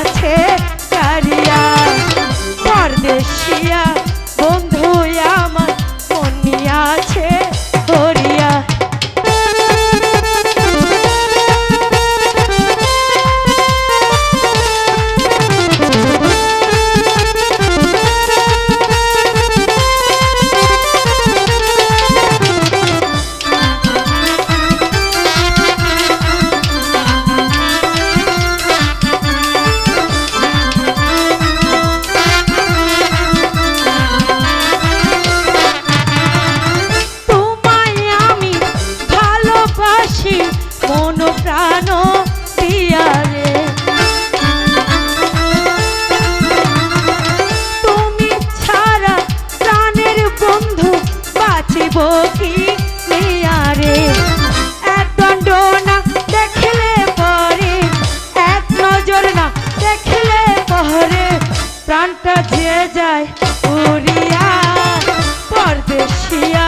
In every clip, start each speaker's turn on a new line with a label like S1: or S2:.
S1: আছে কারিয়া পরদেশিয়া। পারে না দেখলে পরে প্রাণটা যে যায় উড়িয়া পরদেশিয়া।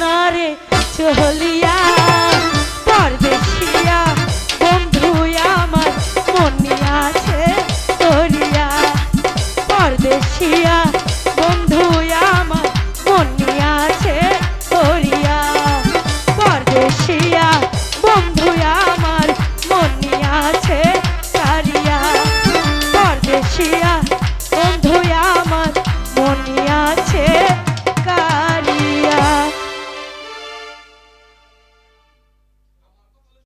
S1: নরে চলিয়া পরদেশিয়া